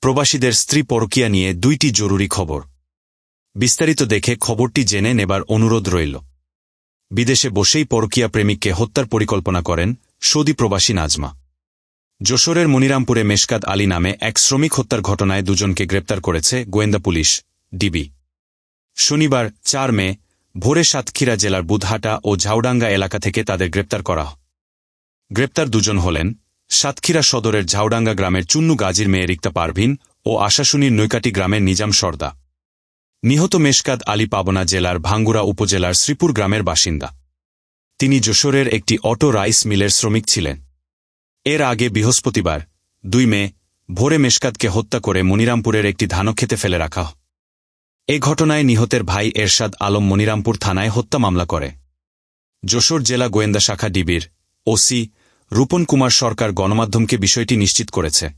প্রবাসীদের স্ত্রী পরকিয়া নিয়ে দুইটি জরুরি খবর। বিস্তারিত দেখে খবরটি জেনে নেবার অনুরোধ রইল। বিদেশে বসেই পরকিয়া প্রেমিককে হত্যার পরিকল্পনা করেন সৌদি প্রবাসী নাজমা। যশোরের মনিরামপুরে মেশকাত আলী নামে এক শ্রমিক হত্যার ঘটনায় দুজনকে গ্রেপ্তার করেছে গোয়েন্দা পুলিশ, ডিবি। শনিবার, চার মে, ভোরে সাতক্ষীরা জেলার বুধহাটা ও ঝাউডাঙ্গা এলাকা থেকে তাদের গ্রেপ্তার করা। গ্রেপ্তার দুজন হলেন সাতক্ষীরা সদরের ঝাউডাঙ্গা গ্রামের চুন্নু গাজীর মেয়ে রিক্তা পারভিন ও আশাশুনির নৈকাটি গ্রামের নিজাম সর্দা। নিহত মেশকাদ আলী পাবনা জেলার ভাঙ্গুরা উপজেলার শ্রীপুর গ্রামের বাসিন্দা। তিনি যশোরের একটি অটো রাইস মিলের শ্রমিক ছিলেন। এর আগে বৃহস্পতিবার দুই মে ভোরে মেশকাদকে হত্যা করে মনিরামপুরের একটি ধানক্ষেতে ফেলে রাখা এ ঘটনায় নিহতের ভাই এরশাদ আলম মনিরামপুর থানায় হত্যা মামলা করে। যশোর জেলা গোয়েন্দা শাখা ডিবির ওসি রূপন কুমার সরকার গণমাধ্যমকে বিষয়টি নিশ্চিত করেছে।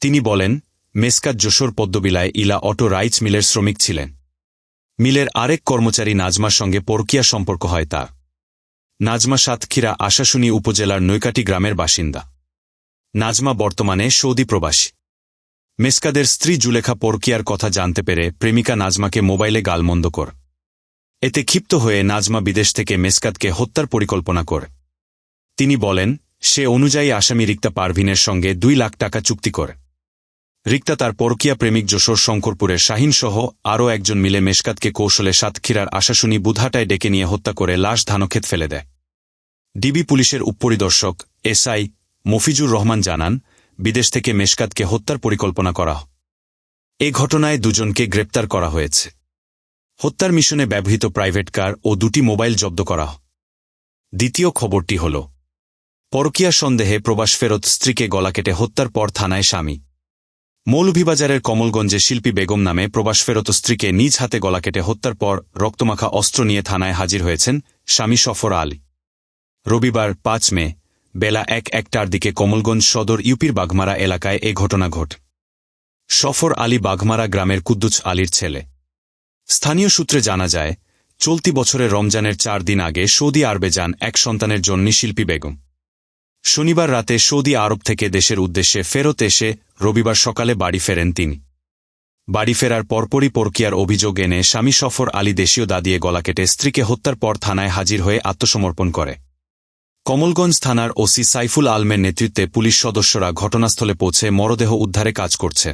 তিনি বলেন, মেসকাত যশোর পদ্মবিলায় ইলা অটো রাইস মিলের শ্রমিক ছিলেন। মিলের আরেক কর্মচারী নাজমার সঙ্গে পরকিয়া সম্পর্ক হয় তার। নাজমা সাতক্ষীরা আশাশুনি উপজেলার নৈকাটি গ্রামের বাসিন্দা। নাজমা বর্তমানে সৌদি প্রবাসী। মেসকাদের স্ত্রী জুলেখা পরকিয়ার কথা জানতে পেরে প্রেমিকা নাজমাকে মোবাইলে গালমন্দ কর। এতে ক্ষিপ্ত হয়ে নাজমা বিদেশ থেকে মেসকাদকে হত্যার পরিকল্পনা করে। তিনি বলেন সে অনুযায়ী আসামি রিক্তা পারভিনের সঙ্গে দুই লাখ টাকা চুক্তি করে। রিক্তা তার পরকিয়া প্রেমিক যশোর শঙ্করপুরের শাহিনসহ আরও একজন মিলে মেশকাতকে কৌশলে সাতক্ষীরার আশাশুনি বুধাটায় ডেকে নিয়ে হত্যা করে লাশ ধানক্ষেত ফেলে দেয়। ডিবি পুলিশের উপপরিদর্শক এসআই মফিজুর রহমান জানান, বিদেশ থেকে মেশকাতকে হত্যার পরিকল্পনা করা এ ঘটনায় দুজনকে গ্রেপ্তার করা হয়েছে। হত্যার মিশনে ব্যবহৃত প্রাইভেট কার ও দুটি মোবাইল জব্দ করা দ্বিতীয় খবরটি হল পরকিয়া সন্দেহে প্রবাস ফেরত স্ত্রীকে গলা কেটে হত্যার পর থানায় স্বামী। মৌলভীবাজারের কমলগঞ্জে শিল্পী বেগম নামে প্রবাস ফেরত স্ত্রীকে নিজ হাতে গলা কেটে হত্যার পর রক্তমাখা অস্ত্র নিয়ে থানায় হাজির হয়েছেন স্বামী সফর আলী। রবিবার পাঁচ মে, বেলা এক একটার দিকে কমলগঞ্জ সদর ইউপির বাঘমারা এলাকায় এ ঘটনা ঘট। সফর আলী বাঘমারা গ্রামের কুদ্দুচ আলীর ছেলে। স্থানীয় সূত্রে জানা যায়, চলতি বছরের রমজানের চার দিন আগে সৌদি আরবে যান এক সন্তানের জন্য শিল্পী বেগম। শনিবার রাতে সৌদি আরব থেকে দেশের উদ্দেশ্যে ফেরত এসে রবিবার সকালে বাড়ি ফেরেন তিনি। বাড়ি ফেরার পরপরই পরকিয়ার অভিযোগ এনে স্বামী সফর আলী দেশীয় দাদিয়ে গলা কেটে স্ত্রীকে হত্যার পর থানায় হাজির হয়ে আত্মসমর্পণ করে। কমলগঞ্জ থানার ওসি সাইফুল আলমের নেতৃত্বে পুলিশ সদস্যরা ঘটনাস্থলে পৌঁছে মরদেহ উদ্ধারে কাজ করছে।